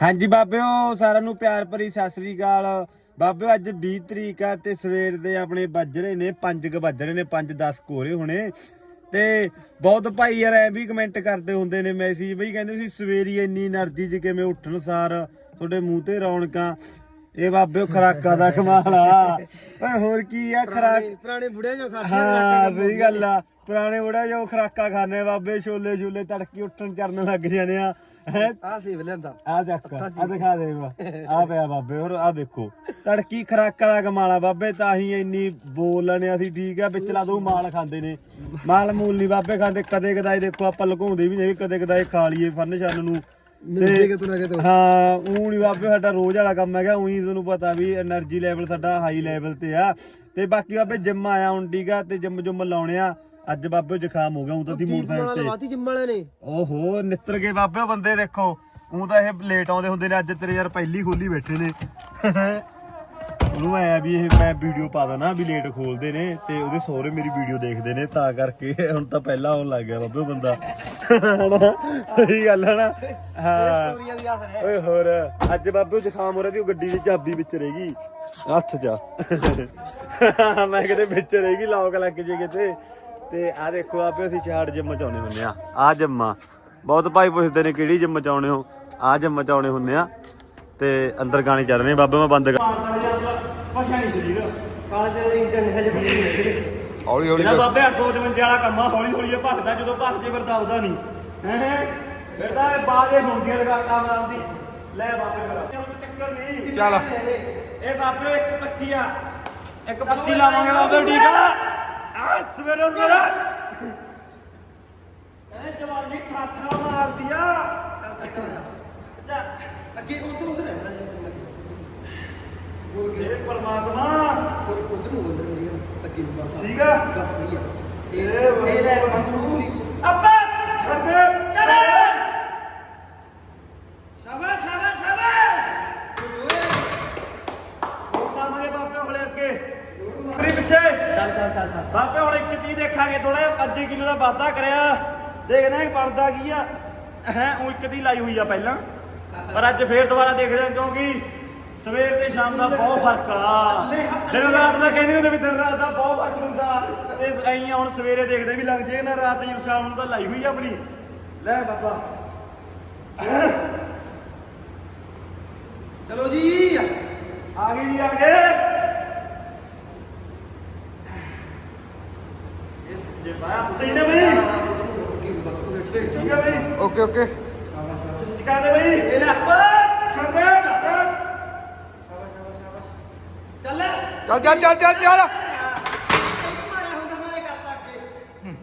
ਹਾਂਜੀ ਬਾਬਿਓ ਸਾਰਿਆਂ ਨੂੰ ਪਿਆਰ ਭਰੀ ਸਤਿ ਸ੍ਰੀ ਅਕਾਲ। ਬਾਬਿਓ ਅੱਜ 20 ਤਰੀਕ ਆ ਤੇ ਸਵੇਰ ਦੇ ਆਪਣੇ ਵੱਜ ਰਹੇ ਨੇ 5 ਕ ਵੱਜ ਰਹੇ ਨੇ 5 10 ਕੋਰੇ ਹੋਣੇ। ਤੇ ਬਹੁਤ ਭਾਈ ਯਾਰ ਐ ਵੀ ਕਮੈਂਟ ਕਰਦੇ ਹੁੰਦੇ ਨੇ ਮੈਸੇਜ ਬਈ ਕਹਿੰਦੇ ਸੀ ਸਵੇਰੀ ਇੰਨੀ એનર્ਜੀ ਚ ਕਿਵੇਂ ਉੱਠਣ ਸਾਰ ਤੁਹਾਡੇ ਮੂੰਹ ਤੇ ਰੌਣਕਾਂ। ਇਹ ਬਾਬਿਓ ਖਰਾਕਾ ਦਾ ਕਮਾਲ ਆ। ਓਏ ਹੋਰ ਕੀ ਆ ਖਰਾਕ ਪੁਰਾਣੇ ਬੁੜੇ ਜੋ ਖਾਦੇ ਹਾਂ ਸਹੀ ਗੱਲ ਆ। ਪੁਰਾਣੇ ਬੁੜਾ ਜੋ ਖਰਾਕਾ ਖਾਣੇ ਬਾਬੇ ਛੋਲੇ ਛੋਲੇ ਤੜਕੀ ਉੱਠਣ ਚਰਨ ਲੱਗ ਜਾਣੇ ਆ। ਆ ਸੇਬ। ਲੈਂਦਾ ਆ ਆ ਬਾਬੇ ਤਾਂ ਹੀ ਇੰਨੀ ਬੋਲਣੇ ਅਸੀਂ ਠੀਕ ਆ ਵਿਚਲਾ ਦੋ ਮਾਲ ਖਾਂਦੇ ਨੇ। ਮਾਲ ਮੂਲ ਨਹੀਂ ਬਾਬੇ ਖਾਂਦੇ ਕਦੇ ਕਦਾਈ ਦੇਖੋ ਆਪਾਂ ਲਗਾਉਂਦੇ ਵੀ ਨਹੀਂ ਕਦੇ ਕਦਾਈ ਖਾ ਲਈਏ ਫਨ ਛੰਨ ਨੂੰ। ਹਾਂ ਊਂ ਨਹੀਂ ਬਾਬੇ ਸਾਡਾ ਰੋਜ਼ ਵਾਲਾ ਕੰਮ ਹੈਗਾ ਉਹੀ ਤੁਹਾਨੂੰ ਪਤਾ ਵੀ એનર્ਜੀ ਲੈਵਲ ਸਾਡਾ ਹਾਈ ਲੈਵਲ ਤੇ ਆ। ਤੇ ਬਾਕੀ ਬਾਬੇ ਜਿੰਮ ਆਇਆ ਹੁਣ ਠੀਕ ਆ ਤੇ ਜਿੰਮ ਜੁਮ ਲਾਉਣਿਆ ਅੱਜ ਬਾਬੇ ਜ਼ੁਕਾਮ ਹੋ ਗਿਆ ਹੁਣ ਤਾਂ ਅਸੀਂ ਮੋਟਰਸਾਈਕਲ ਤੇ। ਲਵਾਤੀ ਜਿੰਮ ਵਾਲੇ ਨੇ? ਓਹੋ ਨਿੱਤਰ ਕੇ ਬਾਬੇ ਬੰਦੇ ਦੇਖੋ। ਉਹ ਤਾਂ ਇਹ ਲੇਟ ਆਉਂਦੇ ਹੁੰਦੇ ਨੇ ਅੱਜ ਤੇਰੇ ਯਾਰ ਪਹਿਲੀ ਖੋਲੀ ਬੈਠੇ ਨੇ। ਉਹਨੂੰ ਆਇਆ ਵੀ ਇਹ ਮੈਂ ਵੀਡੀਓ ਪਾ ਦਣਾ ਵੀ ਲੇਟ ਖੋਲਦੇ ਨੇ ਤੇ ਉਹਦੇ ਸਹੁਰੇ ਮੇਰੀ ਵੀਡੀਓ ਦੇਖਦੇ ਨੇ ਤਾਂ ਕਰਕੇ ਹੁਣ ਤਾਂ ਪਹਿਲਾਂ ਆਉਣ ਲੱਗ ਗਿਆ ਬਾਬੇ ਬੰਦਾ? ਸਹੀ ਗੱਲ ਹੈ ਨਾ? ਹਾਂ। ਓਏ ਹੋਰ ਅੱਜ ਬਾਬੇ ਜ਼ੁਕਾਮ ਹੋ ਰਿਹਾ ਸੀ ਉਹ ਗੱਡੀ ਦੀ ਚਾਬੀ ਵਿੱਚ ਰਹਿ ਗਈ। ਹੱਥ 'ਚ। ਮੈਂ ਕਿਤੇ ਵਿੱਚ ਰਹਿ ਗਈ ਲੌਕ ਲੱਗ ਜੇ ਕਿਤੇ। ਤੇ ਆ ਦੇਖੋ ਆਪੇ ਅਸੀਂ ਚਾਰ ਜਿੰਮ ਚ ਆਉਣੇ ਹੁੰਦੇ ਆ। ਆ। ਜਿੰਮਾਂ ਬਹੁਤ ਭਾਈ ਪੁੱਛਦੇ ਨੇ ਕਿਹੜੀ ਜਿੰਮ ਚ ਆਉਣੇ ਹੋ? ਆ ਜਿੰਮ ਚ ਆਉਣੇ ਹੁੰਦੇ ਆ। ਤੇ ਅੰਦਰ ਗਾਣੇ ਚੱਲ ਰਹੇ ਨੇ। ਬਾਬੇ ਮੈਂ ਬੰਦ ਕਰ ਜੀ ਹੌਲੀ ਹੌਲੀ ਇਹਦਾ ਬਾਬੇ 855 ਵਾਲਾ ਕੰਮ ਹੌਲੀ ਹੌਲੀ ਇਹ ਭੱਜਦਾ ਜਦੋਂ ਭੱਜਦੇ ਫਿਰ ਦਬਦਾ ਨਹੀਂ। ਹੈ? ਫਿਰ ਤਾਂ ਇਹ ਬਾਜੇ ਸੁਣਦੀਆਂ ਲਗਾ ਕੰਮ ਆਉਂਦੀ ਲੈ ਬਾਬੇ ਫਿਰ। ਕੋਈ ਚੱਕਰ ਨਹੀਂ ਚੱਲ। ਇਹ ਬਾਬੇ ਇੱਕ 25 ਆ। ਇੱਕ 25 ਲਾਵਾਂਗੇ ਬਾਬੇ ਠੀਕ ਆ? ਆ ਸਵੇਰੇ ਸਵੇਰੇ। ਇਹ ਜਵਾਨੀ ਠਾਠਾ ਮਾਰਦੀ ਆ। ਅੱਗੇ ਉਧਰ ਉਧਰ ਹੈ ਨਾ ਜਿੰਮ ਬੋਲ ਕੇ? ਇਹ ਪਰਮਾਤਮਾ। ਹੋਰ ਉਧਰ ਨੂੰ ਉਧਰ ਨਹੀਂ ਅੱਗੇ ਨੂੰ ਬਸ ਠੀਕ ਆ। ਬਸ ਸਹੀ ਆ। ਇਹ ਇਹ ਲੈ ਅੰਦਰੂਰੀ ਅੱਬਾ ਛੱਡ ਦੇ। ਚੱਲ। ਸ਼ਾਬਾਸ਼ ਸ਼ਾਬਾਸ਼ ਸ਼ਾਬਾਸ਼। ਹੋਰ ਪਾਵਾਂਗੇ ਬਾਬੇ ਹੌਲੇ ਅੱਗੇ। ਪੂਰੀ ਪਿੱਛੇ। ਚੱਲ ਚੱਲ ਚੱਲ ਚੱਲ। ਬਾਬੇ ਹੁਣ ਇੱਕ ਤੀ ਦੇਖਾਂਗੇ ਥੋੜਾ ਜਿਹਾ 5 ਕਿਲੋ ਦਾ ਵਾਧਾ ਕਰਿਆ। ਦੇਖਦੇ ਹਾਂ ਬਣਦਾ ਕੀ ਆ। ਹੈ ਉਹ ਇੱਕ ਦੀ ਲਾਈ ਹੋਈ ਆ ਪਹਿਲਾਂ। ਪਰ ਅੱਜ ਫੇਰ ਦੁਬਾਰਾ ਦੇਖਦੇ ਹਾਂ ਕਿਉਂਕਿ ਸਵੇਰ ਤੇ ਸ਼ਾਮ ਦਾ ਬਹੁਤ ਫ਼ਰਕ ਆ। ਦਿਨ ਰਾਤ ਦਾ ਕਹਿੰਦੇ ਹੁੰਦੇ ਵੀ ਦਿਨ ਰਾਤ ਦਾ ਬਹੁਤ ਫ਼ਰਕ ਹੁੰਦਾ। ਤੇ ਐਂ ਹੁਣ ਸਵੇਰੇ ਦੇਖਦੇ ਵੀ ਲੱਗ ਜੇ ਨਾ ਰਾਤ ਜੀ ਸ਼ਾਮ ਨੂੰ ਤਾਂ ਲਾਈ ਹੋਈ ਆ ਆਪਣੀ। ਲੈ ਬਾਬਾ। ਚਲੋ ਜੀ ਆ ਗਈ ਜੀ ਆ ਗਏ। ਸਹੀ ਨੇ ਬਈ। ਠੀਕ ਓਕੇ ਓਕੇ। ਚਕਾ ਦੇ ਬਈ। ਇਹ ਲੈ। ਛੱਡ। ਦੇ ਚੱਲ। ਚੱਲ ਚੱਲ ਚੱਲ ਚੱਲ ਚੱਲ। ਮਾਇਆ ਹੁੰਦਾ ਮੈਂ ਇਹ ਕਰਤਾ ਅੱਗੇ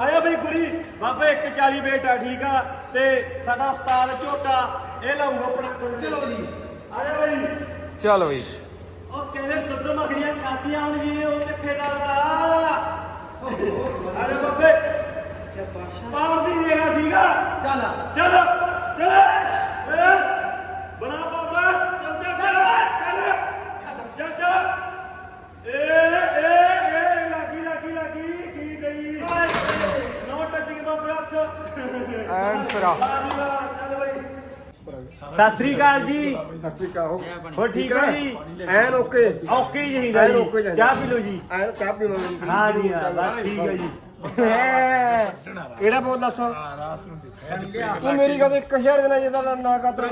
ਆਇਆ ਬਈ ਗੁਰੀ। ਬਾਬਾ 140 weight ਆ ਠੀਕ ਆ ਤੇ ਸਾਡਾ ਉਸਤਾਦ ਝੋਟਾ ਇਹ ਲਾਊਗਾ ਆਪਣਾ ਚਲੋ ਜੀ। ਆਇਆ ਬਈ। ਚੱਲ ਬਈ। ਉਹ ਕਹਿੰਦੇ ਦੁੱਧ ਮੱਖਣੀਆਂ ਖਾਦੀਆਂ ਹੁਣ ਜੀ ਉਹ ਕਿੱਥੇ ਦਾ ਆਇਆ ਬਾਬੇ ਪਾਉਣ ਦੀ ਜਗ੍ਹਾ ਠੀਕ ਆ ਚੱਲ ਚੱਲ ਚੱਲ ਏ, ਬਣਾ ਬਾਬਾ ਚੱਲ ਚੱਲ ਚੱਲ ਚੱਲ ਚੱਲ ਚੱਲ ਏ ਏ ਏ ਲੱਗੀ ਲੱਗੀ ਲੱਗੀ ਕੀ ਗਈ ਨੋ ਟੱਚਿੰਗ ਤੋਂ ਪਿਆ ਹੱਥ ਐਨ ਸਿਰਾ ਚੱਲ ਬਈ ਸਤਿ ਸ੍ਰੀ ਅਕਾਲ ਜੀ। ਸਤਿ ਸ਼੍ਰੀ ਅਕਾਲ ਹੋ ਹੋ ਠੀਕ ਹੋ? ਜੀ? ਐਨ ਓਕੇ? ਓਕੇ ਹੀ ਚਾਹੀਦਾ ਐਨ okay ਜੀ। ਚਾਹੀਦਾ। ਚਾਹ ਪੀ ਲਓ ਜੀ। ਐਨ ਚਾਹ ਪੀਵਾਂਗੇ ਹਾਂ ਜੀ ਹਾਂ ਬਸ ਠੀਕ ਹੈ ਜੀ। ਕਿਹੜਾ ਬੋਲ ਦੱਸ? ਤੂੰ ਮੇਰੀ ਗੱਲ ਇੱਕ ਸ਼ਹਿਰ ਦੇ ਨਾਲ ਜਿਹਦਾ ਨਾ ਕਾਤਰ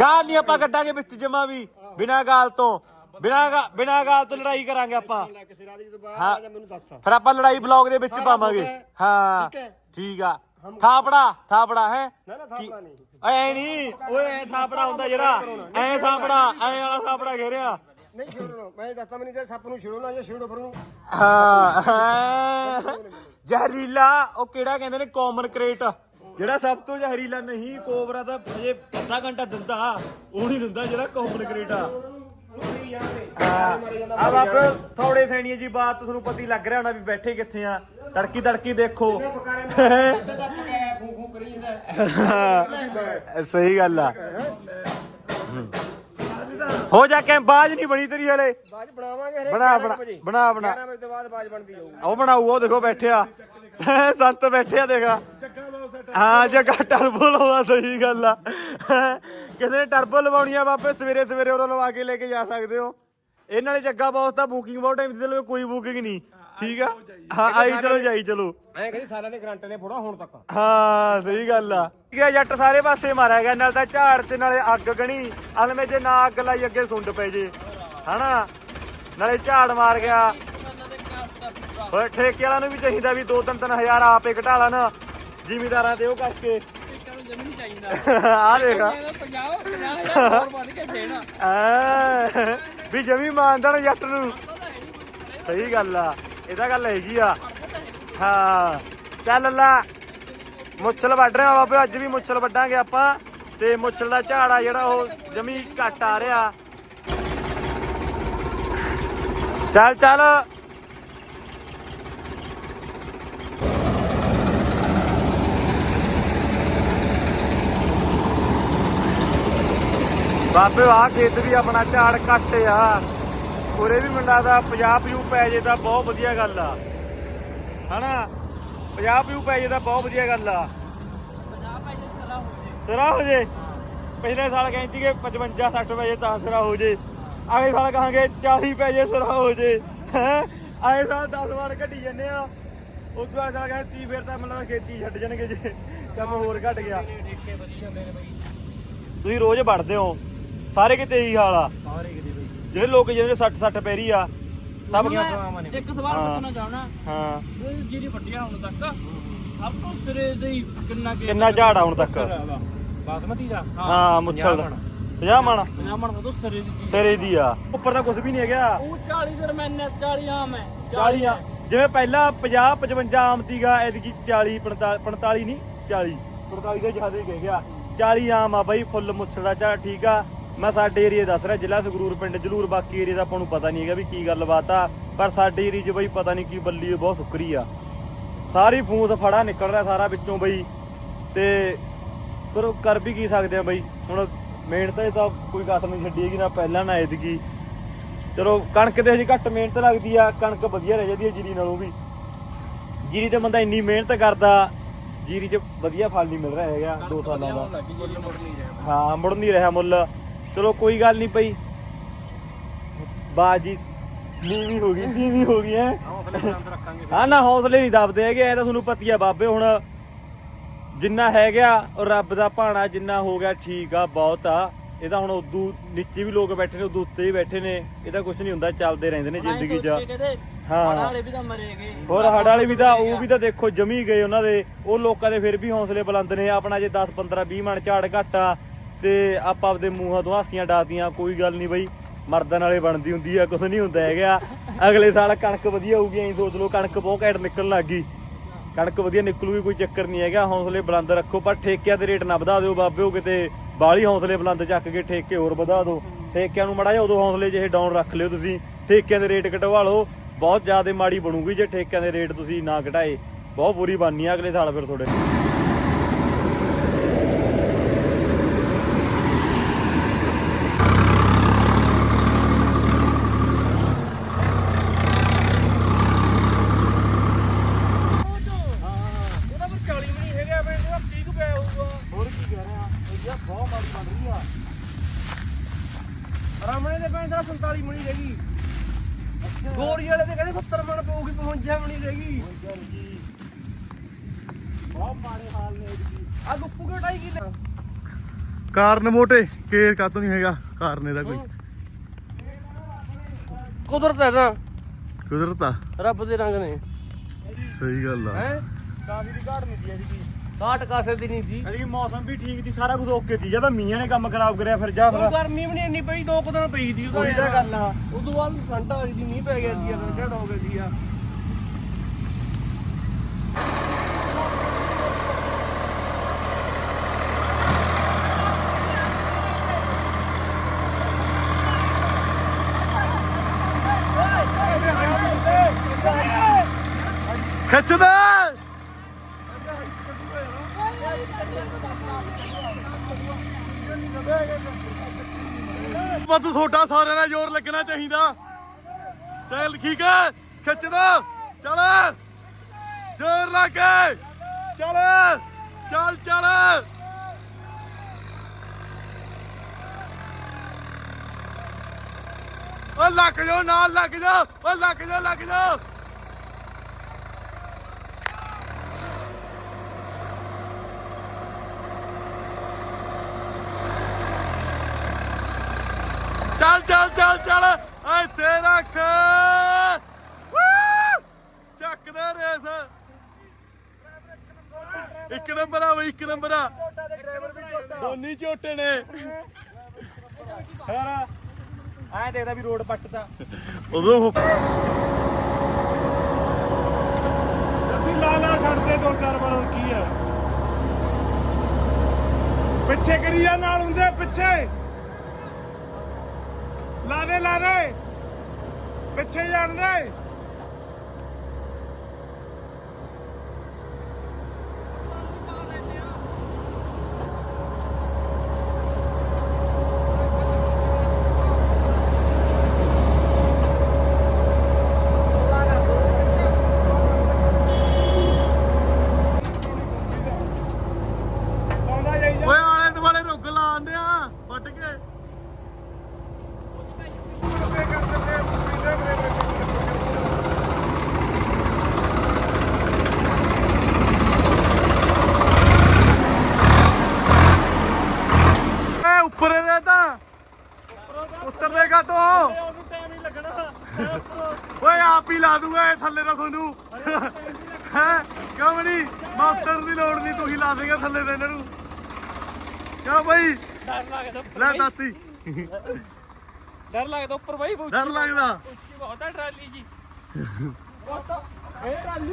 ਗਾਲ ਨਹੀਂ ਆਪਾਂ ਕੱਢਾਂਗੇ ਵਿੱਚ ਜਮਾ ਵੀ ਬਿਨਾ ਗਾਲ ਤੋਂ। ਬਿਨਾ ਬਿਨਾ ਗਾਲ ਤੋਂ ਲੜਾਈ ਕਰਾਂਗੇ ਆਪਾਂ। ਕਿਸੇ ਰਾਜੀ ਤੋਂ ਹਾਂ। ਮੈਨੂੰ ਦੱਸ। ਫਿਰ ਆਪਾਂ ਲੜਾਈ ਬਲੌਗ ਦੇ ਵਿੱਚ ਸਾਰਾ ਪਾਵਾਂਗੇ। ਠੀਕ ਹੈ। ਹਾਂ। ਠੀਕ ਹੈ। ਠੀਕ ਆ। ਥਾਪੜਾ ਥਾਪੜਾ ਹੈ? ਨਾ ਨਾ ਥਾਪੜਾ ਨਹੀਂ। ਐ ਨਹੀਂ ਓਏ ਐ ਥਾਪੜਾ ਹੁੰਦਾ ਜਿਹੜਾ ਐ ਥਾਪੜਾ ਐ ਵਾਲਾ ਥਾਪੜਾ ਘੇਰਿਆ ਨਹੀਂ ਛੇੜੋ ਮੈਂ ਦੱਸਦਾ ਮੈਨੂੰ ਜੇ ਸੱਪ ਨੂੰ ਛੇੜੋ ਨਾ ਜਾਂ ਛੇੜੋ ਫਿਰ ਨੂੰ ਹਾਂ ਜ਼ਹਿਰੀਲਾ ਉਹ ਕਿਹੜਾ ਕਹਿੰਦੇ ਨੇ ਕਾਮਨ ਕ੍ਰੇਟ ਜਿਹੜਾ ਸਭ ਤੋਂ ਜ਼ਹਿਰੀਲਾ ਨਹੀਂ ਕੋਬਰਾ ਤਾਂ ਅਜੇ ਅੱਧਾ ਘੰਟਾ ਦਿੰਦਾ ਉਹ ਨਹੀਂ ਦਿੰਦਾ ਜਿਹੜਾ ਕਾਮਨ ਕ੍ਰੇਟ ਆ। ਆ ਬਾਬੇ ਥੋੜੇ ਸੈਣੀਆਂ ਜੀ ਬਾਤ ਤੁਹਾਨੂੰ ਪਤਾ ਹੀ ਲੱਗ ਰਿਹਾ ਹੋਣਾ ਵੀ ਬੈਠੇ ਕਿੱਥੇ ਆ। ਤੜਕੀ ਤੜਕੀ ਦੇਖੋ। ਸਹੀ ਗੱਲ ਆ। ਹੋ ਜਾ ਕੇ ਬਾਜ ਨਹੀਂ ਬਣੀ ਤੇਰੀ ਹਲੇ। ਬਾਜ ਬਣਾਵਾਂਗੇ ਹਰੇ ਬਣਾ ਬਣਾ ਬਣਾ ਬਣਾ। 11 ਵਜੇ ਤੋਂ ਬਾਅਦ ਬਾਜ ਬਣਦੀ ਜਾਊਗੀ ਉਹ ਬਣਾਊ ਉਹ ਦੇਖੋ ਬੈਠਿਆ ਸੰਤ ਬੈਠਿਆ ਦੇਖਾ ਹਾਂ ਜੱਗਾ ਟਰਬੋ ਲਾਉਂਦਾ ਸਹੀ ਗੱਲ ਆ। ਕਿਸੇ ਨੇ ਟਰਬੋ ਲਵਾਉਣੀ ਆ ਬਾਬੇ ਸਵੇਰੇ ਸਵੇਰੇ ਉਹਨਾਂ ਲਵਾ ਕੇ ਲੈ ਕੇ ਜਾ ਸਕਦੇ ਹੋ। ਇਹਨਾਂ ਨੇ ਜੱਗਾ ਬੌਸ ਤਾਂ ਬੁਕਿੰਗ ਬਹੁਤ ਟਾਈਮ ਲੋ ਕੋਈ ਬੁਕਿੰਗ ਨਹੀਂ। ਠੀਕ ਆ? ਹਾਂ ਆਈ ਚਲੋ ਜਾਈ ਚਲੋ। ਐਂ ਕਹਿੰਦੇ ਸਾਲਾਂ ਦੇ ਗਰੰਟ ਨੇ ਫੋੜਾ ਹੁਣ ਤੱਕ। ਹਾਂ ਸਹੀ ਗੱਲ ਆ। ਠੀਕ ਹੈ ਜੱਟ ਸਾਰੇ ਪਾਸੇ ਮਾਰਿਆ ਗਿਆ ਨਾਲ ਤਾਂ ਝਾੜ ਤੇ ਨਾਲੇ ਅੱਗ ਗਣੀ। ਅਲਮੇ ਜੇ ਨਾ ਅੱਗ ਲਾਈ ਅੱਗੇ ਸੁੰਡ ਪੈ ਜੇ। ਹਨਾ? ਨਾਲੇ ਝਾੜ ਮਾਰ ਗਿਆ। ਹੋਰ ਠੇਕੇ ਵਾਲਿਆਂ ਨੂੰ ਵੀ ਚਾਹੀਦਾ ਵੀ 2-3 ਹਜ਼ਾਰ ਆਪੇ ਘਟਾ ਲੈਣ। ਜ਼ਿਮੀਦਾਰਾਂ ਦੇ ਉਹ ਕਰਕੇ। ਆ ਦੇਖਾ। ਐ ਵੀ ਜਮੀ ਮਾਨਦਣ ਜੱਟ ਨੂੰ। ਸਹੀ ਗੱਲ ਆ ਇਹਦਾ ਗੱਲ ਹੈਗੀ ਆ। ਹਾਂ ਚੱਲ ਅੱਲਾ ਮੁੱਛਲ ਵੱਢ ਰਿਹਾ ਬਾਬੇ ਅੱਜ ਵੀ ਮੁੱਛਲ ਵੱਢਾਂਗੇ ਆਪਾਂ। ਤੇ ਮੁੱਛਲ ਦਾ ਝਾੜ ਆ ਜਿਹੜਾ ਉਹ ਜਮੀ ਘੱਟ ਆ ਰਿਹਾ। ਚੱਲ ਚੱਲ। ਬਾਬੇ ਆ ਖੇਤ ਵੀ ਆਪਣਾ ਝਾੜ ਘੱਟ ਆ। ਉਰੇ ਵੀ ਮੁੰਡਾ ਦਾ 50 ਪਿਊ ਪੈ ਜੇ ਤਾਂ ਬਹੁਤ ਵਧੀਆ ਗੱਲ ਆ। ਹਨਾ? 50 ਪਿਊ ਪੈ ਜੇ ਤਾਂ ਬਹੁਤ ਵਧੀਆ ਗੱਲ ਆ। ਸਿਰਾ ਹੋ ਜੇ। ਪਿਛਲੇ ਸਾਲ ਕਹਿੰਦੀ ਕਿ 55 60 ਪੈ ਜੇ ਤਾਂ ਸਿਰਾ ਹੋ ਜੇ। ਅਗਲੇ ਸਾਲ ਕਹਾਂਗੇ 40 ਪੈ ਜੇ ਸਿਰਾ ਹੋ ਜੇ। ਹੈ? ਅਗਲੇ ਸਾਲ 10 ਵਾਰ ਘਟੀ ਜੰਨੇ ਆ। ਉਸ ਤੋਂ ਬਾਅਦ ਸਾਲ ਕਹਿੰਦੇ 30 ਫਿਰ ਤਾਂ ਮਤਲਬ ਖੇਤੀ ਛੱਡ ਜਾਣਗੇ ਜੇ। ਕੰਮ ਹੋਰ ਘਟ ਗਿਆ। ਤੁਸੀਂ ਰੋਜ਼ ਵੜਦੇ ਹੋ। ਸਾਰੇ ਕਿਤੇ ਇਹੀ ਹਾਲ ਆ। ਜਿਹੜੇ ਲੋਕ ਜਿਹਦੇ 60 60 ਪੈਰੀ ਆ ਸਭ ਇੱਕ ਸਵਾਲ ਹਾਂ। ਪੁੱਛਣਾ ਚਾਹਣਾ ਹਾਂ। ਜਿਹੜੀ ਵੱਡੀਆਂ ਹੁਣ ਤੱਕ ਸਭ ਤੋਂ ਸਿਰੇ ਦੇ ਹੀ ਕਿੰਨਾ ਕੇ ਕਿੰਨਾ ਝਾੜ ਆ ਹੁਣ ਤੱਕ? ਬਾਸਮਤੀ ਦਾ? ਹਾਂ ਮੁੱਛਲ। 50 ਮਣ। ਪੰਜਾਬਣ ਤੋਂ ਸਿਰੇ ਦੀ ਚੀਜ਼ ਸਿਰੇ ਦੀ ਆ। ਉੱਪਰ ਤਾਂ ਕੁਝ ਵੀ ਨਹੀਂ ਹੈਗਾ। ਉਹ 40 ਦਰਮਿਆਨ 40 ਆਮ ਹੈ 40 ਆ। ਜਿਵੇਂ ਪਹਿਲਾਂ 50 55 ਆਮ ਤੀਗਾ ਐਤਕੀ 40 45 45 ਨਹੀਂ 40 45 ਦਾ ਜ਼ਿਆਦਾ ਹੀ ਕਹਿ ਗਿਆ। 40 ਆਮ ਆ ਬਾਈ ਫੁੱਲ ਮੁੱਛਲ ਦਾ ਝਾੜ ਠੀਕ ਆ। ਮੈਂ ਸਾਡੇ ਏਰੀਆ ਦੱਸ ਰਿਹਾ ਜ਼ਿਲ੍ਹਾ ਸੰਗਰੂਰ ਪਿੰਡ ਜਲੂਰ ਬਾਕੀ ਏਰੀਆ ਦਾ ਆਪਾਂ ਨੂੰ ਪਤਾ ਨਹੀਂ ਹੈਗਾ ਵੀ ਕੀ ਗੱਲਬਾਤ ਆ ਪਰ ਸਾਡੇ ਏਰੀਆ 'ਚ ਬਾਈ ਪਤਾ ਨਹੀਂ ਕੀ ਬੱਲੀ ਇਹ ਬਹੁਤ ਸੁੱਕਰੀ ਆ। ਸਾਰੀ ਫੂਸ ਫੜਾ ਨਿਕਲ ਰਿਹਾ ਸਾਰਾ ਵਿੱਚੋਂ ਬਈ ਤੇ ਪਰ ਉਹ ਕਰ ਵੀ ਕੀ ਸਕਦੇ ਆ ਬਈ? ਹੁਣ ਮਿਹਨਤ ਇਹ ਤਾਂ ਕੋਈ ਕਸਰ ਨਹੀਂ ਛੱਡੀ ਹੈਗੀ ਨਾ ਪਹਿਲਾਂ ਨਾ ਐਤਕੀ। ਚਲੋ ਕਣਕ ਤੇ ਹਜੇ ਘੱਟ ਮਿਹਨਤ ਲੱਗਦੀ ਆ ਕਣਕ ਵਧੀਆ ਰਹਿ ਜਾਂਦੀ ਹੈ ਜੀਰੀ ਨਾਲੋਂ ਵੀ। ਜੀਰੀ ਤੇ ਬੰਦਾ ਇੰਨੀ ਮਿਹਨਤ ਕਰਦਾ ਜੀਰੀ 'ਚ ਵਧੀਆ ਫਲ ਨਹੀਂ ਮਿਲ ਰਿਹਾ ਹੈਗਾ 2 ਸਾਲਾਂ ਦਾ। ਹਾਂ ਮੁੜ ਨਹੀਂ ਰਿਹਾ ਮੁੱਲ। ਚਲੋ ਕੋਈ ਗੱਲ ਨਹੀਂ ਪਈ ਬਾਜੀ ਨੀਵੀਂ ਹੋ ਗਈ ਨੀਵੀਂ ਹੋ ਗਈ ਹੈ। ਹਾਂ ਨਾ ਹੌਸਲੇ ਨਹੀਂ ਦੱਬਦੇ ਹੈਗੇ ਇਹ ਤਾਂ ਤੁਹਾਨੂੰ ਪਤੀ ਆ ਬਾਬੇ ਹੁਣ ਜਿੰਨਾ ਹੈਗਾ ਉਹ ਰੱਬ ਦਾ ਭਾਣਾ ਜਿੰਨਾ ਹੋ ਗਿਆ ਠੀਕ ਆ ਬਹੁਤ ਆ। ਇਹ ਤਾਂ ਹੁਣ ਉਦੋਂ ਨੀਚੇ ਵੀ ਲੋਕ ਬੈਠੇ ਨੇ ਉਦੋਂ ਉੱਤੇ ਹੀ ਬੈਠੇ ਨੇ ਇਹ ਤਾਂ ਕੁਝ ਨਹੀਂ ਹੁੰਦਾ ਚੱਲਦੇ ਰਹਿੰਦੇ ਨੇ ਜ਼ਿੰਦਗੀ 'ਚ। ਹਾਂ। ਹਾਂ ਵਾਲੇ ਵੀ ਤਾਂ ਹੋਰ ਹੜ ਵਾਲੇ ਵੀ ਤਾਂ ਉਹ ਵੀ ਤਾਂ ਦੇਖੋ ਜਮੀ ਗਏ ਉਹਨਾਂ ਦੇ ਉਹ ਲੋਕਾਂ ਦੇ ਫਿਰ ਵੀ ਹੌਸਲੇ ਬੁਲੰਦ ਨੇ ਆਪਣਾ ਜੇ 10 15 20 ਮਣ ਝਾੜ ਘਟਾ ਤੇ ਆਪਾਂ ਆਪਦੇ ਮੂੰਹਾਂ ਤੋਂ ਹਾਸੀਆਂ ਡਾਤੀਆਂ ਕੋਈ ਗੱਲ ਨਹੀਂ ਬਈ, ਮਰਦਾਂ ਨਾਲੇ ਬਣਦੀ ਹੁੰਦੀ ਆ ਕੁਝ ਨਹੀਂ ਹੁੰਦਾ ਹੈਗਾ। ਅਗਲੇ ਸਾਲ ਕਣਕ ਵਧੀਆ ਹੋਊਗੀ, ਐਂ ਸੋਚ ਲਓ, ਕਣਕ ਬਹੁਤ ਘੈਂਟ ਨਿਕਲਣ ਲੱਗ ਗਈ। ਕਣਕ ਵਧੀਆ ਨਿਕਲੂਗੀ, ਕੋਈ ਚੱਕਰ ਨਹੀਂ ਹੈਗਾ, ਹੌਸਲੇ ਬੁਲੰਦ ਰੱਖੋ, ਪਰ ਠੇਕਿਆਂ ਦੇ ਰੇਟ ਨਾ ਵਧਾ ਦਿਓ ਬਾਬਿਓ ਕਿਤੇ ਬਾਹਲੀ ਹੌਸਲੇ ਬੁਲੰਦ ਚੱਕ ਕੇ ਠੇਕੇ ਹੋਰ ਵਧਾ ਦਿਓ। ਠੇਕਿਆਂ ਨੂੰ ਮੜਾ ਜਾ ਉਦੋਂ ਹੌਸਲੇ ਜਿਹੇ ਡਾਊਨ ਰੱਖ ਲਿਓ ਤੁਸੀਂ। ਠੇਕਿਆਂ ਦੇ ਰੇਟ ਘਟਵਾ ਲਓ, ਬਹੁਤ ਜ਼ਿਆਦਾ ਮਾੜੀ ਬਣੂਗੀ ਜੇ ਠੇਕਿਆਂ ਦੇ ਰੇਟ ਤੁਸੀਂ ਨਾ ਘਟਾਏ। ਬਹੁਤ ਬੁਰੀ ਬਣਨੀ ਆ ਅਗਲੇ ਸਾਲ ਫਿਰ ਤੁਹਾਡੇ ਉਹਦਾ ਪਰ 40 ਵੀ ਨਹੀਂ ਹੈਗਾ ਮੈਂ ਉਹਦਾ 30 ਕੁ ਪਿਆ ਹੋਊਗਾ ਹੋਰ ਕੀ ਕਹਿ ਰਿਹਾ ਇਹ ਬਹੁਤ ਮਾੜੀ ਬਣ ਰਹੀ ਆ ਰਾਮਣੇ ਦੇ ਪੈਂਦਾ 47 ਮਣੀ ਰਹਿ ਗਈ ਗੋਰੀ ਵਾਲੇ ਦੇ ਕਹਿੰਦੇ 70 ਮਣ ਪਊਗੀ 55 ਮਣੀ ਰਹਿ ਗਈ ਬਹੁਤ ਮਾੜੇ ਹਾਲ ਨੇ ਇਹਦੀ ਆ ਗੁੱਪੂ ਕਿਉਂ ਟਾਈ ਕੀ ਕਾਰਨ ਮੋਟੇ ਕੇਰ ਕਾਤੋਂ ਨਹੀਂ ਹੈਗਾ ਕਾਰਨ ਇਹਦਾ ਕੋਈ। ਕੁਦਰਤ ਹੈ ਨਾ ਕੁਦਰਤ ਆ। ਰੱਬ ਦੇ ਰੰਗ ਨੇ। ਸਹੀ ਗੱਲ ਆ। ਹੈ? ਕਾਫੀ ਦੀ ਘਾਟ ਨਹੀਂ ਦੀ ਇਹਦੀ ਕਾਟ ਕਾਸੇ ਦੀ ਨਹੀਂ ਸੀ ਅੜੀ ਮੌਸਮ ਵੀ ਠੀਕ ਸੀ ਸਾਰਾ ਕੁਝ ਓਕੇ ਸੀ। ਜਦੋਂ ਮੀਂਹਾਂ ਨੇ ਕੰਮ ਖਰਾਬ ਕਰਿਆ ਫਿਰ ਜਾ ਫਿਰ। ਗਰਮੀ ਵੀ ਨਹੀਂ ਇੰਨੀ ਪਈ ਦੋ ਕੁ ਦਿਨ ਪਈ ਸੀ। ਉਹਦਾ ਉਹੀ ਤਾਂ ਗੱਲ ਆ। ਉਦੋਂ ਬਾਅਦ ਠੰਡ ਆ ਗਈ ਸੀ ਮੀਂਹ ਪੈ ਗਿਆ ਸੀ ਅਗਰ ਝੜ ਹੋ ਗਿਆ ਸੀ ਆ। Kaçının! ਵੱਧ ਛੋਟਾ ਸਾਰਿਆਂ ਦਾ ਜ਼ੋਰ ਲੱਗਣਾ ਚਾਹੀਦਾ। ਚੱਲ ਠੀਕ ਹੈ ਖਿੱਚਣਾ ਚੱਲ। ਜ਼ੋਰ ਲਾ ਕੇ, ਚੱਲ ਚੱਲ ਚੱਲ। ਓ ਲੱਗ ਜਾ ਨਾਲ ਲੱਗ ਜਾ ਓ ਲੱਗ ਜਾ ਲੱਗ ਜਾ ਚੱਲ ਚੱਲ ਇੱਥੇ ਰੱਖ। ਵੂ! ਚੱਕ ਦੇ ਰੇਸ। ਇੱਕ ਨੰਬਰ ਆ ਬਈ ਇੱਕ ਨੰਬਰ ਆ। ਦੋਨੀ ਝੋਟੇ ਨੇ। ਹੋਰ ਐਂ ਦੇਖਦਾ ਵੀ ਰੋਡ ਪੱਟਦਾ। ਉਦੋਂ ਅਸੀਂ ਲਾ ਲਾ ਛੱਡਦੇ ਦੋ ਚਾਰ ਵਾਰ ਹੋਰ ਕੀ ਹੈ। ਪਿੱਛੇ ਕਰੀਆ ਨਾਲ ਹੁੰਦੇ ਪਿੱਛੇ। ਲਾ ਦੇ ਲਾ ਦੇ। ਪਿੱਛੇ ਜਾਣ ਦੇ ਆਉਂਦਾ ਜਾਈ ਜਾ ਓਏ ਆਲੇ ਦੁਆਲੇ ਰੁੱਗ ਲਾਉਂਦੇ ਆ ਵੱਟ ਕੇ ਏ ਉੱਪਰ ਰਹਿਦਾ ਉਤਰੇਗਾ ਤੋਂ ਉਹਨੂੰ ਟਾਈਮ ਨਹੀਂ ਲੱਗਣਾ ਓਏ ਆਪ ਹੀ ਲਾ ਦੂੰਗਾ ਇਹ ਥੱਲੇ ਦਾ ਤੁਹਾਨੂੰ ਹੈ ਕਿਉਂ ਨਹੀਂ ਮਾਸਟਰ ਦੀ ਲੋੜ ਨਹੀਂ ਤੂੰ ਹੀ ਲਾ ਦੇਗਾ ਥੱਲੇ ਦੇ ਇਹਨਾਂ ਨੂੰ ਕਿਉਂ ਬਈ ਡਰ ਲੱਗਦਾ ਲੈ ਦੱਸੀ ਡਰ ਲੱਗਦਾ ਉੱਪਰ ਬਾਈ ਬਹੁਤ ਡਰ ਲੱਗਦਾ। ਉੱਚੀ ਬਹੁਤ ਆ ਟਰਾਲੀ ਜੀ। ਇਹ ਟਰਾਲੀ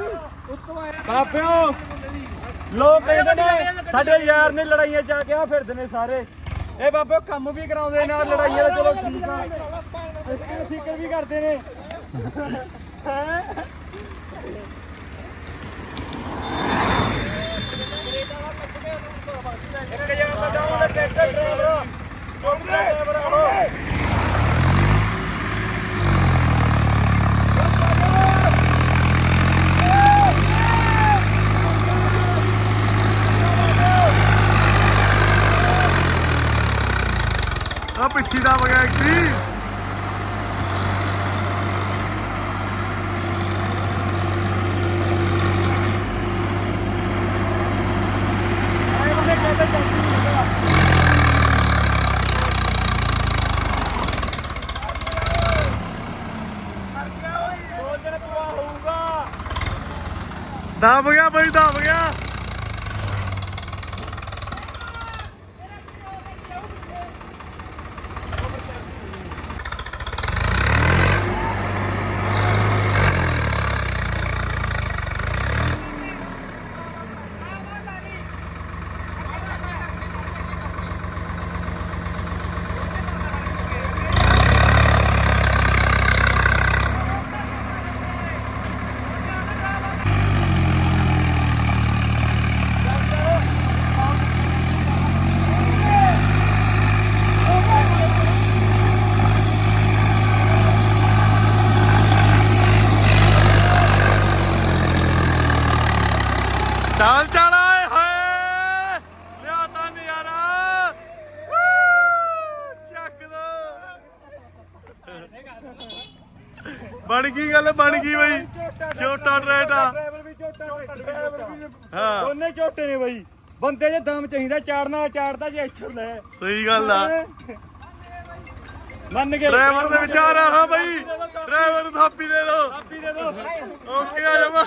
ਉੱਤੋਂ ਆਇਆ। ਬਾਬਿਓ ਲੋਕ ਕਹਿੰਦੇ ਨੇ ਸਾਡੇ ਯਾਰ ਨੇ ਲੜਾਈਆਂ ਚ ਆ ਕੇ ਆ ਫਿਰਦੇ ਨੇ ਸਾਰੇ। ਇਹ ਬਾਬਿਓ ਕੰਮ ਵੀ ਕਰਾਉਂਦੇ ਨਾਲ ਲੜਾਈਆਂ ਦਾ ਚਲੋ ਠੀਕ ਆ। ਇੱਥੇ ਫਿਕਰ ਵੀ ਕਰਦੇ ਨੇ। ਇੱਕ ਜਗ੍ਹਾ ਤੇ ਜਾਉਂਦਾ ਟਰੈਕਟਰ ਡਰਾਈਵਰ। ਚੁੱਪ ਡਰਾਈਵਰ ਆਣੋ ਆ ਪਿੱਛੇ ਦਾ ਵਗਿਆ ਕੀ ਸੋਚਣ ਪੂਰਾ ਹੋਊਗਾ ਦਬ ਗਿਆ ਬਈ ਦਬ ਗਿਆ ਚੱਲ ਚੱਲ ਆਏ ਹੋਏ ਲਿਆ ਤਾਂ ਨਜ਼ਾਰਾ ਵੂ! ਚੱਕ ਦੋ ਬਣ ਗਈ ਗੱਲ ਬਣ ਗਈ ਬਈ। ਛੋਟਾ ਟਰੈਟਾ ਡਰਾਈਵਰ ਵੀ ਝੋਟਾ ਡਰਾਈਵਰ ਵੀ ਹਾਂ। ਦੋਨੇ ਝੋਟੇ ਨੇ ਬਾਈ। ਬੰਦੇ ਜੇ ਦਮ ਚਾਹੀਦਾ ਚਾੜਨਾ ਚਾੜਦਾ ਜੇ ਇੱਛਰ ਲੈ ਸਹੀ ਗੱਲ ਆ। ਮੰਨ ਕੇ ਡਰਾਈਵਰ ਦੇ ਵਿਚਾਰ ਆ ਹਾਂ ਬਈ। ਡਰਾਈਵਰ ਨੂੰ ਥਾਪੀ ਦੇ ਦੋ। ਆਪੀ ਦੇ ਦੋ। ਓਕੇ ਆ ਜਾਵਾ।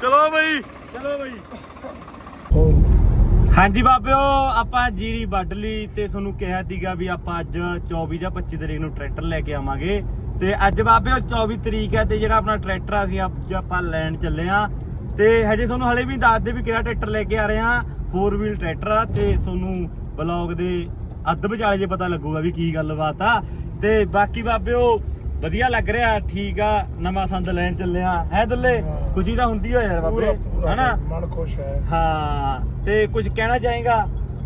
ਚਲੋ ਬਈ। ਚਲੋ ਬਾਈ। ਹਾਂਜੀ ਬਾਬਿਓ, ਆਪਾਂ ਜੀਰੀ ਵੱਢ ਲਈ ਤੇ ਤੁਹਾਨੂੰ ਕਿਹਾ ਸੀਗਾ ਵੀ ਆਪਾਂ ਅੱਜ 24 ਜਾਂ 25 ਤਰੀਕ ਨੂੰ ਟਰੈਕਟਰ ਲੈ ਕੇ ਆਵਾਂਗੇ। ਤੇ ਅੱਜ ਬਾਬਿਓ 24 ਤਰੀਕ ਹੈ ਤੇ ਜਿਹੜਾ ਆਪਣਾ ਟਰੈਕਟਰ ਆ, ਅਸੀਂ ਅੱਜ ਆਪਾਂ ਲੈਣ ਚੱਲੇ ਆ। ਤੇ ਹਜੇ ਤੁਹਾਨੂੰ ਹਲੇ ਵੀ ਨੀ ਦੱਸਦੇ ਵੀ ਕਿਹੜਾ ਟਰੈਕਟਰ ਲੈ ਕੇ ਆ ਰਹੇ ਆ। 4 ਵੀਲ ਟਰੈਕਟਰ ਆ ਤੇ ਤੁਹਾਨੂੰ ਬਲੌਗ ਦੇ ਅੱਧ ਵਿਚਾਲੇ ਜੇ ਪਤਾ ਲੱਗੂਗਾ ਵੀ ਕੀ ਗੱਲਬਾਤ ਆ। ਤੇ ਬਾਕੀ ਬਾਬਿਓ ਵਧੀਆ ਲੱਗ ਰਿਹਾ ਠੀਕ ਆ ਨਵਾਂ ਸੰਦ ਲੈਣ ਚੱਲੇ ਆ। ਹੈ ਦੁੱਲੇ? ਖੁਸ਼ੀ ਤਾਂ ਹੁੰਦੀ ਹੋ ਯਾਰ ਬਾਬੇ ਹਨਾ? ਮਨ ਖੁਸ਼ ਹੈ। ਹਾਂ ਤੇ ਕੁਝ ਕਹਿਣਾ ਚਾਹੇਗਾ?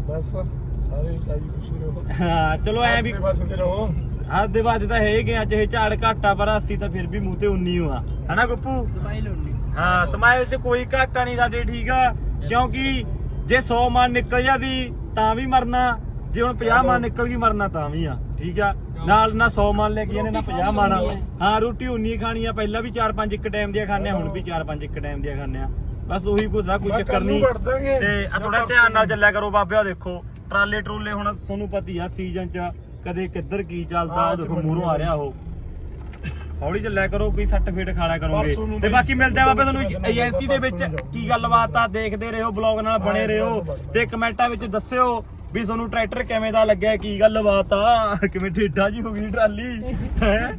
ਬਸ ਸਾਰੇ ਰਾਜੀ ਖੁਸ਼ੀ ਰਹੋ। ਹਾਂ ਚਲੋ ਐ ਵੀ ਬਸਦੇ ਰਹੋ। ਹੱਥ ਦੇ ਬਾਅਦ ਤਾਂ ਹੈਗੇ ਆ ਚਾਹੇ ਝਾੜ ਘਾਟਾ ਪਰ ਅਸੀਂ ਤਾਂ ਫਿਰ ਵੀ ਮੂੰਹ ਤੇ 19 ਹੋਆ ਹਨਾ ਗੁੱਪੂ? ਸਮਾਈਲ ਹੁੰਦੀ ਹਾਂ ਸਮਾਈਲ 'ਚ ਕੋਈ ਘਾਟਾ ਨਹੀਂ ਸਾਡੇ ਠੀਕ ਆ। ਕਿਉਂਕਿ ਜੇ 100 ਮਨ ਨਿਕਲ ਜਾਂਦੀ ਤਾਂ ਵੀ ਮਰਨਾ। ਜੇ ਹੁਣ 50 ਮਨ ਨਿਕਲ ਗਈ ਮਰਨਾ ਤਾਂ ਵੀ ਆ। ਠੀਕ ਆ? ਨਾਲ ਨਾ 100 ਮਨ ਲੈ ਕੇ ਜਾਂਦੇ ਨਾ 50 ਮਨ ਹਾਂ। ਰੋਟੀ ਉਨੀ ਖਾਣੀ ਆ ਪਹਿਲਾਂ ਵੀ 4-5 ਇੱਕ ਟਾਈਮ ਦੀਆਂ ਖਾਣੇ ਆ ਹੁਣ ਵੀ 4-5 ਇੱਕ ਟਾਈਮ ਦੀਆਂ ਖਾਣੇ ਆ। ਬਸ ਉਹੀ ਕੁਝ ਆ ਕੋਈ ਚੱਕਰ ਨਹੀਂ। ਤੇ ਆ ਥੋੜਾ ਧਿਆਨ ਨਾਲ ਚੱਲਿਆ ਕਰੋ ਬਾਬਿਆ ਦੇਖੋ ਟਰਾਲੇ ਟਰੂਲੇ ਹੁਣ ਤੁਹਾਨੂੰ ਪਤੀ ਆ ਸੀਜ਼ਨ ਚ ਕਦੇ ਕਿੱਧਰ ਕੀ ਚੱਲਦਾ ਉਹ ਦੇਖੋ ਮੂਹਰੋਂ ਆ ਰਿਹਾ ਉਹ। ਹੌਲੀ ਚੱਲਿਆ ਕਰੋ ਕੋਈ ਸੱਟ ਫੇਟ ਖਾਣਾ ਕਰੋਗੇ। ਤੇ ਬਾਕੀ ਮਿਲਦੇ ਆ ਬਾਬੇ ਤੁਹਾਨੂੰ ਏਜੰਸੀ ਦੇ ਵਿੱਚ ਕੀ ਗੱਲਬਾਤ ਆ ਦੇਖਦੇ ਰਹੋ ਬਲੌਗ ਨਾਲ ਬਣੇ ਰਹੋ ਤੇ ਕਮੈਂਟਾਂ ਵਿੱਚ ਦੱਸਿਓ ਵੀ ਤੁਹਾਨੂੰ ਟਰੈਕਟਰ ਕਿਵੇਂ ਦਾ ਲੱਗਿਆ, ਕੀ ਗੱਲਬਾਤ ਆ? ਕਿਵੇਂ ਢੇਡਾ ਜੀ ਹੋ ਗਈ ਟਰਾਲੀ? ਹੈ?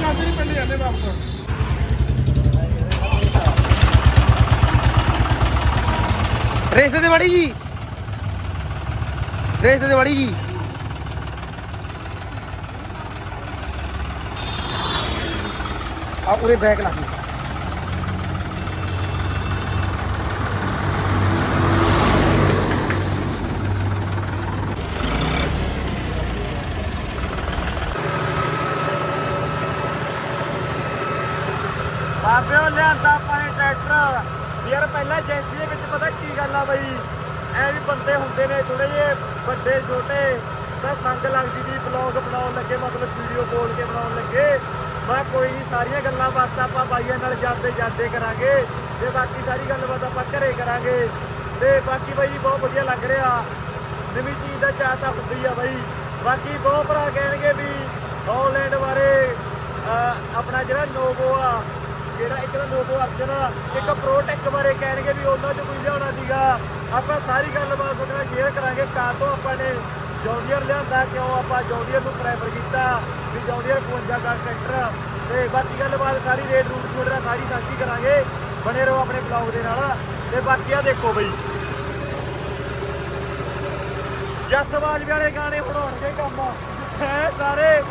ਜਾਂਦੇ ਨਹੀਂ ਪਿੰਡ ਜਾਂਦੇ ਵਾਪਸ ਰੇਸ ਤੇ ਵੜੀ ਜੀ ਰੇਸ ਤੇ ਵੜੀ ਜੀ। ਆ ਉਰੇ ਬੈਗ ਲਾ ਦੇ ਬਾਬਿਓ ਲਿਆਂਦਾ ਆਪਾਂ ਨੇ ਟਰੈਕਟਰ ਯਾਰ ਪਹਿਲਾਂ ਏਜੰਸੀ ਦੇ ਵਿੱਚ ਪਤਾ ਕੀ ਗੱਲ ਆ ਬਈ? ਐ ਵੀ ਬੰਦੇ ਹੁੰਦੇ ਨੇ ਥੋੜੇ ਜਿਹੇ ਵੱਡੇ, ਛੋਟੇ, ਤਾਂ ਸੰਗ ਲੱਗਦੀ ਦੀ ਬਲੌਗ ਬਣਾਉਣ ਲੱਗੇ, ਮਤਲਬ ਵੀਡੀਓ ਬੋਲ ਕੇ ਬਣਾਉਣ ਲੱਗੇ। ਮੈਂ ਕੋਈ ਨਹੀਂ ਸਾਰੀਆਂ ਗੱਲਾਂ ਬਾਤਾਂ ਆਪਾਂ ਬਾਈਆਂ ਨਾਲ ਜਾਂਦੇ ਜਾਂਦੇ ਕਰਾਂਗੇ ਤੇ ਬਾਕੀ ਸਾਰੀ ਗੱਲਬਾਤ ਆਪਾਂ ਘਰੇ ਕਰਾਂਗੇ। ਤੇ ਬਾਕੀ ਬਾਈ, ਬਹੁਤ ਵਧੀਆ ਲੱਗ ਰਿਹਾ। ਨਵੀਂ ਚੀਜ਼ ਦਾ ਚਾਹ ਤਾਂ ਹੁੰਦੀ ਆ ਬਾਈ। ਬਾਕੀ ਬਹੁਤ ਭਰਾ ਕਹਿਣਗੇ ਵੀ ਹਾਲੈਂਡ ਬਾਰੇ ਆਪਣਾ ਜਿਹੜਾ ਨੋਵੋ ਆ ਜਿਹੜਾ ਇੱਕ ਤਾਂ ਨੋਵੋ ਅਰਜਨ ਆ, ਇੱਕ ਪ੍ਰੋਟੈਕ ਬਾਰੇ ਕਹਿਣਗੇ ਵੀ ਉਹਨਾਂ ਚ ਕੋਈ ਲਿਆਉਣਾ ਸੀਗਾ। ਆਪਾਂ ਸਾਰੀ ਗੱਲਬਾਤ ਉਹਦੇ ਨਾਲ ਸ਼ੇਅਰ ਕਰਾਂਗੇ। ਕਾਰ ਤੋਂ ਆਪਾਂ ਨੇ ਜੌਂਡੀਅਰ ਲਿਆਂਦਾ ਕਿਉਂ ਆਪਾਂ ਜੌਂਡੀਅਰ ਨੂੰ ਪ੍ਰੈਫਰ ਕੀਤਾ ਵੀ ਜੌਂਡੀਅਰ 52 ਦਾ ਟਰੈਕਟਰ ਤੇ ਬਾਕੀ ਗੱਲਬਾਤ ਸਾਰੀ ਰੇਟ ਰੂਟ ਤੁਹਾਡੇ ਨਾਲ ਸਾਰੀ ਸਾਂਝੀ ਕਰਾਂਗੇ। ਬਣੇ ਰਹੋ ਆਪਣੇ ਬਲੌਗ ਦੇ ਨਾਲ। ਤੇ ਬਾਕੀ ਆ ਦੇਖੋ ਬਈ। ਜੱਸਵਾਜ ਵਾਲੇ ਗਾਣੇ ਬਣਾਉਣਗੇ ਕੰਮ। ਹੈ ਸਾਰੇ?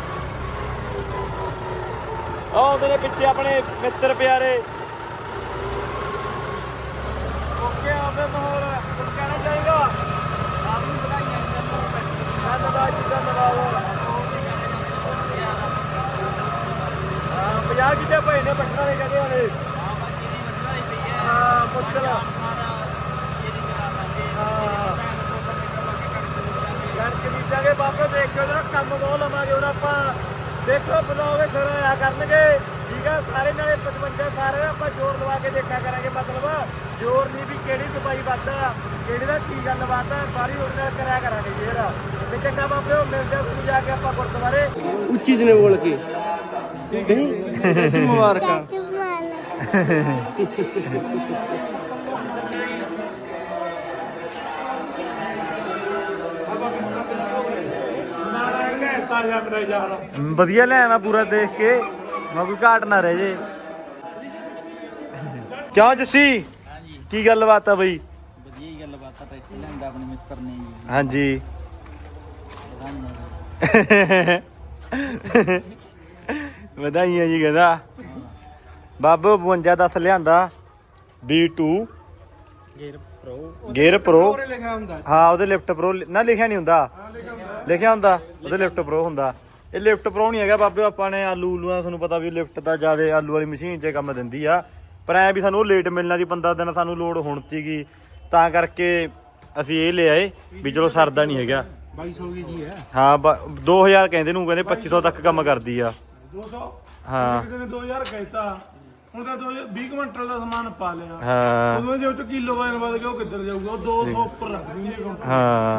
ਆਉਂਦੇ ਨੇ ਪਿੱਛੇ ਆਪਣੇ ਮਿੱਤਰ ਪਿਆਰੇ। ਓਕੇ ਆਵੇ ਮਾਹੌਲ ਕੁਝ ਕਹਿਣਾ ਚਾਹੀਦਾ ਆਪ ਨੂੰ ਵਧਾਈਆਂ ਧੰਨਵਾਦ ਜੀ ਧੰਨਵਾਦ ਹਾਂ ਪੰਜਾਬ ਕਿਤੇ ਭਾਈ ਨੇ ਪੱਟਣਾ ਨੇ ਕਹਦੇ ਹਲੇ ਹਾਂ ਪੁੱਛ ਲਾ ਹਾਂ ਕਣਕ ਬੀਜਾਂਗੇ ਬਾਬਾ ਦੇਖਿਓ ਜਰਾ ਕੰਮ ਬਹੁਤ ਲਵਾਂਗੇ ਹੁਣ ਆਪਾਂ ਦੇਖੋ ਬਲੌਗ ਸਿਰ ਆਇਆ ਕਰਨਗੇ ਠੀਕ ਆ ਸਾਰੇ 55 ਸਾਰੇ ਆਪਾਂ ਜ਼ੋਰ ਲਵਾ ਕੇ ਦੇਖਿਆ ਕਰਾਂਗੇ ਮਤਲਬ ਜ਼ੋਰ ਨਹੀਂ ਵੀ ਕਿਹੜੀ ਸਫ਼ਾਈ ਵੱਧ ਆ ਕਿਹੜੀ ਦਾ ਕੀ ਗੱਲ ਆ ਸਾਰੀ ਉਹਦੇ ਨਾਲ ਕਰਿਆ ਕਰਾਂਗੇ ਫੇਰ ਤੇ ਚੰਗਾ ਬਾਬਿਓ ਮਿਲਦੇ ਆ ਤੁਹਾਨੂੰ ਜਾ ਕੇ ਆਪਾਂ ਗੁਰਦੁਆਰੇ। ਉੱਚੀ ਜਨੇ ਬੋਲ ਕੇ। ਮੁਬਾਰਕਾਂ ਤਾਜ਼ਾ ਮੇਰਾ ਯਾਰ ਵਧੀਆ ਲੈ ਆਵਾਂ ਪੂਰਾ ਦੇਖ ਕੇ। ਮੈਂ ਕੋਈ ਘਾਟ ਨਾ ਰਹਿ ਜੇ। ਕਿਉਂ ਜੱਸੀ? ਕੀ ਗੱਲਬਾਤ ਆ ਬਈ? ਵਧੀਆ ਹੀ ਗੱਲਬਾਤ ਆ ਟਰੈਕਟਰ ਲੈਂਦਾ ਆਪਣੇ ਮਿੱਤਰ ਨੇ ਜੀ। ਹਾਂਜੀ। ਵਧਾਈਆਂ ਜੀ। ਵਧਾਈਆਂ ਜੀ ਕਹਿੰਦਾ। ਬਾਬੂ 52 10 ਲਿਆਂਦਾ B2 gear pro. Gear pro. ਲਿਖਿਆ ਹੁੰਦਾ। ਹਾਂ ਉਹਦੇ ਲਿਫਟ ਪ੍ਰੋ ਨਾ ਲਿਖਿਆ ਨਹੀਂ ਹੁੰਦਾ। ਲਿਖਿਆ ਹੁੰਦਾ। ਉਹਦੇ ਲਿਫਟ ਪ੍ਰੋ ਹੁੰਦਾ। ਇਹ ਲਿਫਟ ਪ੍ਰੋ ਨਹੀਂ ਹੈਗਾ ਬਾਬੇ ਆਪਾਂ ਨੇ ਆਲੂ ਉਲੂਆਂ ਤੁਹਾਨੂੰ ਪਤਾ ਵੀ ਲਿਫਟ ਤਾਂ ਜ਼ਿਆਦਾ ਆਲੂ ਵਾਲੀ ਮਸ਼ੀਨ 'ਚ ਕੰਮ ਦਿੰਦੀ ਆ। ਪਰ ਐ ਵੀ ਸਾਨੂੰ ਲੇਟ ਮਿਲਣਾ ਦੀ 15 ਦਿਨ ਸਾਨੂੰ ਲੋਡ ਹੁਣ ਸੀਗੀ। ਤਾਂ ਕਰਕੇ ਅਸੀਂ ਇਹ ਲੈ ਆਏ ਵੀ ਚਲੋ ਸਰਦਾ ਨਹੀਂ ਹੈਗਾ। 2200 ਕੀ ਜੀ ਹੈ। ਹਾਂ ਬ- 2000 ਕਹਿੰਦੇ ਨੂੰ ਕਹਿੰਦੇ 2500 ਤੱਕ ਕੰਮ ਕਰਦੀ ਆ। 200 ਹਾਂ। ਕਿਸੇ ਨੇ 2000 ਕਹਿਤਾ। ਹੁਣ ਤਾਂ 20 ਕੁਇੰਟਲ ਦਾ ਸਮਾਨ ਪਾ ਲਿਆ। ਹਾਂ। ਉਦੋਂ ਜੇ ਉਹ ਚ ਕਿਲੋ ਵਾਇਨ ਵੱਧ ਗਿਆ ਉਹ ਕਿੱਧਰ ਜਾਊਗਾ? ਉਹ 200 ਉੱਪਰ ਰੱਖ ਦਿੰਦੇ ਹਾਂ।